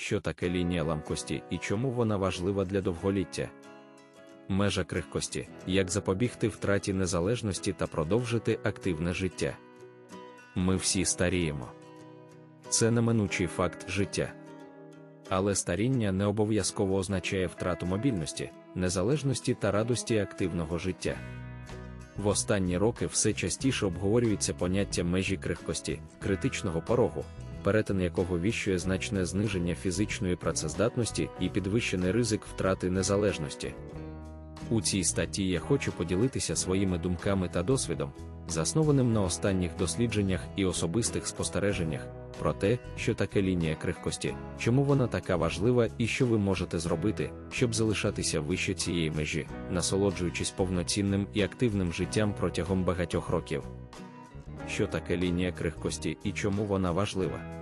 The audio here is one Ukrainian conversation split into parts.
що таке лінія ламкості і чому вона важлива для довголіття. Межа крихкості, як запобігти втраті незалежності та продовжити активне життя. Ми всі старіємо. Це неминучий факт життя. Але старіння не обов'язково означає втрату мобільності, незалежності та радості активного життя. В останні роки все частіше обговорюється поняття межі крихкості, критичного порогу, перетин якого віщує значне зниження фізичної працездатності і підвищений ризик втрати незалежності. У цій статті я хочу поділитися своїми думками та досвідом, заснованим на останніх дослідженнях і особистих спостереженнях, про те, що таке лінія крихкості, чому вона така важлива і що ви можете зробити, щоб залишатися вище цієї межі, насолоджуючись повноцінним і активним життям протягом багатьох років. Що таке лінія крихкості і чому вона важлива?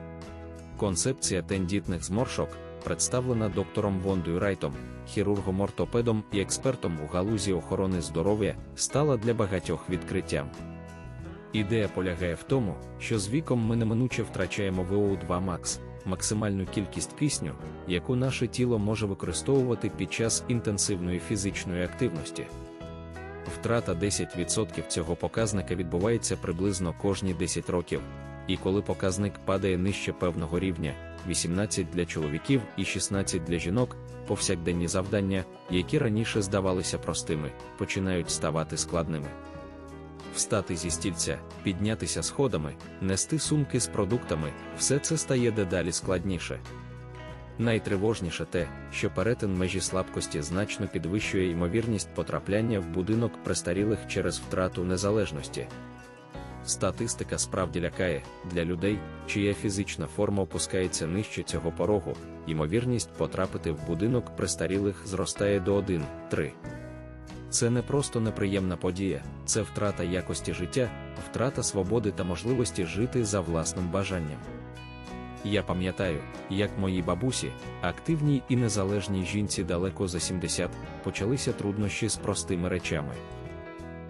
Концепція тендітних зморшок, представлена доктором Вондою Райтом, хірургом-ортопедом і експертом у галузі охорони здоров'я, стала для багатьох відкриттям. Ідея полягає в тому, що з віком ми неминуче втрачаємо ВО2 Max, максимальну кількість кисню, яку наше тіло може використовувати під час інтенсивної фізичної активності. Втрата 10% цього показника відбувається приблизно кожні 10 років, і коли показник падає нижче певного рівня 18 для чоловіків і 16 для жінок, повсякденні завдання, які раніше здавалися простими, починають ставати складними встати зі стільця, піднятися сходами, нести сумки з продуктами, все це стає дедалі складніше. Найтривожніше те, що перетин межі слабкості значно підвищує ймовірність потрапляння в будинок престарілих через втрату незалежності. Статистика справді лякає для людей, чия фізична форма опускається нижче цього порогу, ймовірність потрапити в будинок престарілих зростає до 1-3. Це не просто неприємна подія, це втрата якості життя, втрата свободи та можливості жити за власним бажанням. Я пам'ятаю, як моїй бабусі, активній і незалежній жінці далеко за 70, почалися труднощі з простими речами.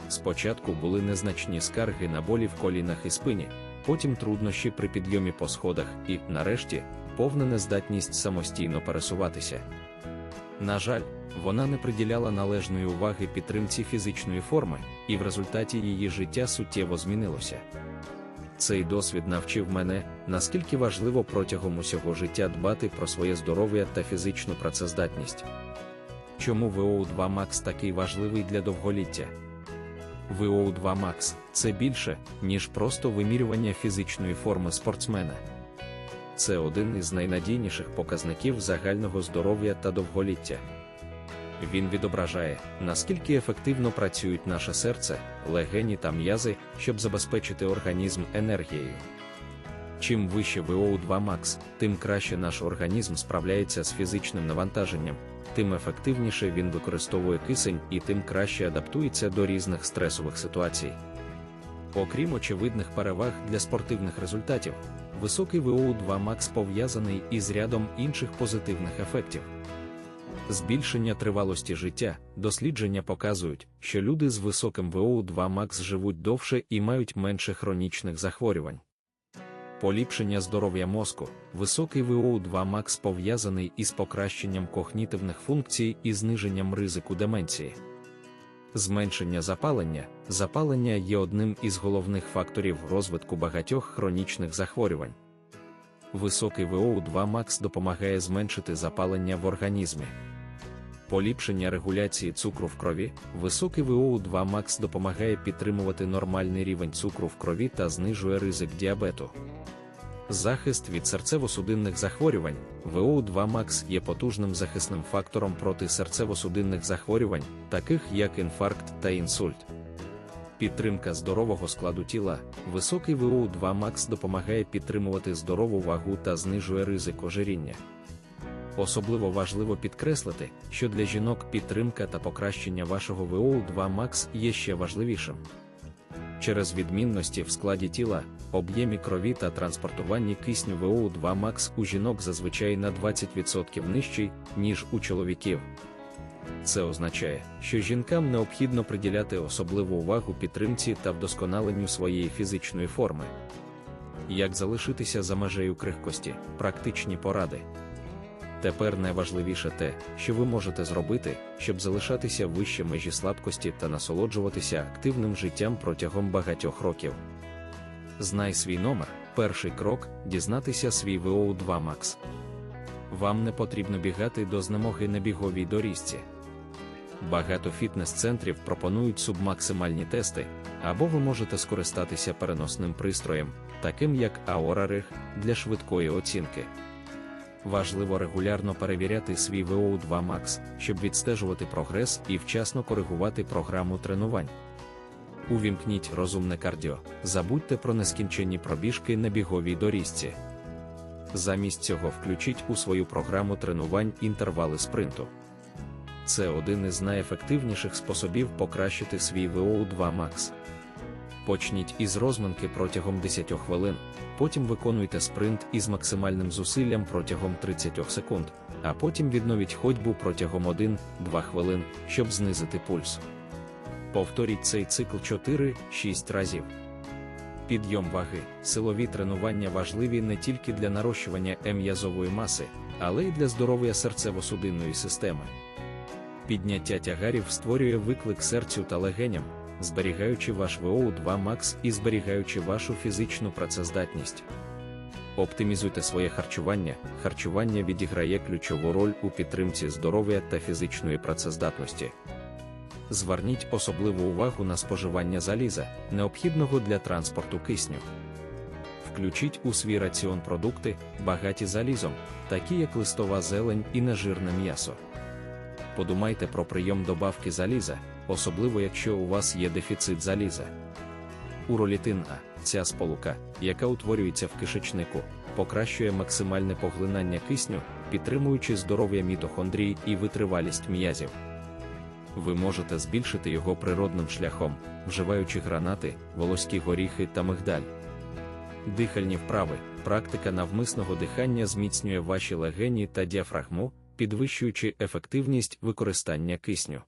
Спочатку були незначні скарги на болі в колінах і спині, потім труднощі при підйомі по сходах і, нарешті, повна нездатність самостійно пересуватися. На жаль, вона не приділяла належної уваги підтримці фізичної форми, і в результаті її життя суттєво змінилося. Цей досвід навчив мене, наскільки важливо протягом усього життя дбати про своє здоров'я та фізичну працездатність. Чому ВО2 Max такий важливий для довголіття? ВО2 Max це більше, ніж просто вимірювання фізичної форми спортсмена. Це один із найнадійніших показників загального здоров'я та довголіття. Він відображає, наскільки ефективно працюють наше серце, легені та м'язи, щоб забезпечити організм енергією. Чим вище ВО2 Max, тим краще наш організм справляється з фізичним навантаженням, тим ефективніше він використовує кисень і тим краще адаптується до різних стресових ситуацій. Окрім очевидних переваг для спортивних результатів, високий ВО2 Max пов'язаний із рядом інших позитивних ефектів. Збільшення тривалості життя, дослідження показують, що люди з високим ВО2 Max живуть довше і мають менше хронічних захворювань. Поліпшення здоров'я мозку, високий ВО2 Max пов'язаний із покращенням когнітивних функцій і зниженням ризику деменції. Зменшення запалення. Запалення є одним із головних факторів розвитку багатьох хронічних захворювань. Високий ВО2 Max допомагає зменшити запалення в організмі поліпшення регуляції цукру в крові, високий ВО2 Max допомагає підтримувати нормальний рівень цукру в крові та знижує ризик діабету. Захист від серцево-судинних захворювань, ВО2 Max є потужним захисним фактором проти серцево-судинних захворювань, таких як інфаркт та інсульт. Підтримка здорового складу тіла, високий ВО2 Max допомагає підтримувати здорову вагу та знижує ризик ожиріння. Особливо важливо підкреслити, що для жінок підтримка та покращення вашого ВО2 Max є ще важливішим. Через відмінності в складі тіла, об'ємі крові та транспортуванні кисню ВО2 Max у жінок зазвичай на 20% нижчий, ніж у чоловіків. Це означає, що жінкам необхідно приділяти особливу увагу підтримці та вдосконаленню своєї фізичної форми. Як залишитися за межею крихкості, практичні поради. Тепер найважливіше те, що ви можете зробити, щоб залишатися вище межі слабкості та насолоджуватися активним життям протягом багатьох років. Знай свій номер, перший крок дізнатися свій VO2 Max. Вам не потрібно бігати до знемоги на біговій доріжці. Багато фітнес-центрів пропонують субмаксимальні тести, або ви можете скористатися переносним пристроєм, таким як Aura Rig, для швидкої оцінки. Важливо регулярно перевіряти свій VO2 Max, щоб відстежувати прогрес і вчасно коригувати програму тренувань. Увімкніть розумне кардіо, забудьте про нескінченні пробіжки на біговій доріжці. Замість цього включіть у свою програму тренувань інтервали спринту. Це один із найефективніших способів покращити свій VO2 Max. Почніть із розминки протягом 10 хвилин, потім виконуйте спринт із максимальним зусиллям протягом 30 секунд, а потім відновіть ходьбу протягом 1-2 хвилин, щоб знизити пульс. Повторіть цей цикл 4-6 разів. Підйом ваги, силові тренування важливі не тільки для нарощування м'язової маси, але й для здоров'я серцево-судинної системи. Підняття тягарів створює виклик серцю та легеням, зберігаючи ваш VO2 Max і зберігаючи вашу фізичну працездатність. Оптимізуйте своє харчування. Харчування відіграє ключову роль у підтримці здоров'я та фізичної працездатності. Зверніть особливу увагу на споживання заліза, необхідного для транспорту кисню. Включіть у свій раціон продукти, багаті залізом, такі як листова зелень і нежирне м'ясо. Подумайте про прийом добавки заліза, особливо якщо у вас є дефіцит заліза. Уролітин А ця сполука, яка утворюється в кишечнику, покращує максимальне поглинання кисню, підтримуючи здоров'я мітохондрій і витривалість м'язів. Ви можете збільшити його природним шляхом, вживаючи гранати, волоські горіхи та мигдаль. Дихальні вправи, практика навмисного дихання зміцнює ваші легені та діафрагму, підвищуючи ефективність використання кисню.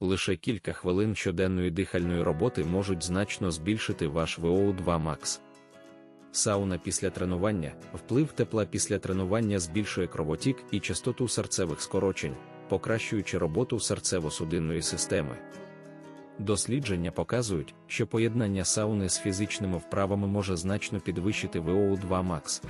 Лише кілька хвилин щоденної дихальної роботи можуть значно збільшити ваш VO2 Max. Сауна після тренування, вплив тепла після тренування збільшує кровотік і частоту серцевих скорочень, покращуючи роботу серцево-судинної системи. Дослідження показують, що поєднання сауни з фізичними вправами може значно підвищити VO2 Max.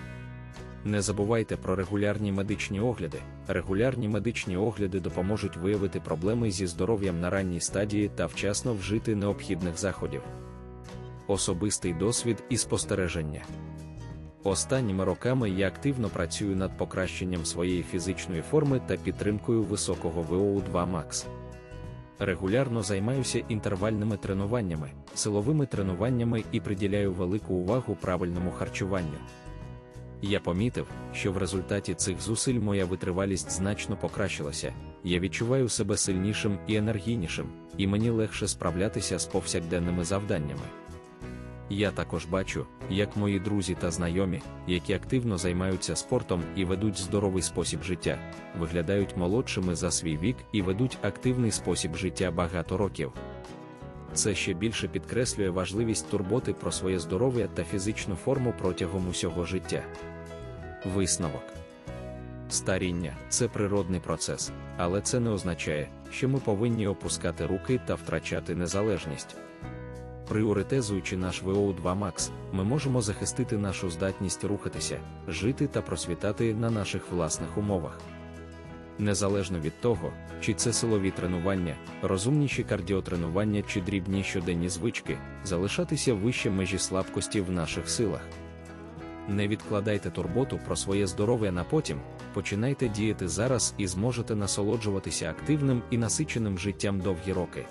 Не забувайте про регулярні медичні огляди. Регулярні медичні огляди допоможуть виявити проблеми зі здоров'ям на ранній стадії та вчасно вжити необхідних заходів. Особистий досвід і спостереження. Останніми роками я активно працюю над покращенням своєї фізичної форми та підтримкою високого VO2 Max. Регулярно займаюся інтервальними тренуваннями, силовими тренуваннями і приділяю велику увагу правильному харчуванню. Я помітив, що в результаті цих зусиль моя витривалість значно покращилася, я відчуваю себе сильнішим і енергійнішим, і мені легше справлятися з повсякденними завданнями. Я також бачу, як мої друзі та знайомі, які активно займаються спортом і ведуть здоровий спосіб життя, виглядають молодшими за свій вік і ведуть активний спосіб життя багато років. Це ще більше підкреслює важливість турботи про своє здоров'я та фізичну форму протягом усього життя. Висновок старіння це природний процес, але це не означає, що ми повинні опускати руки та втрачати незалежність. Пріоритезуючи наш VO2 Max, ми можемо захистити нашу здатність рухатися, жити та просвітати на наших власних умовах. Незалежно від того, чи це силові тренування, розумніші кардіотренування чи дрібні щоденні звички, залишатися вище межі слабкості в наших силах. Не відкладайте турботу про своє здоров'я на потім, починайте діяти зараз і зможете насолоджуватися активним і насиченим життям довгі роки.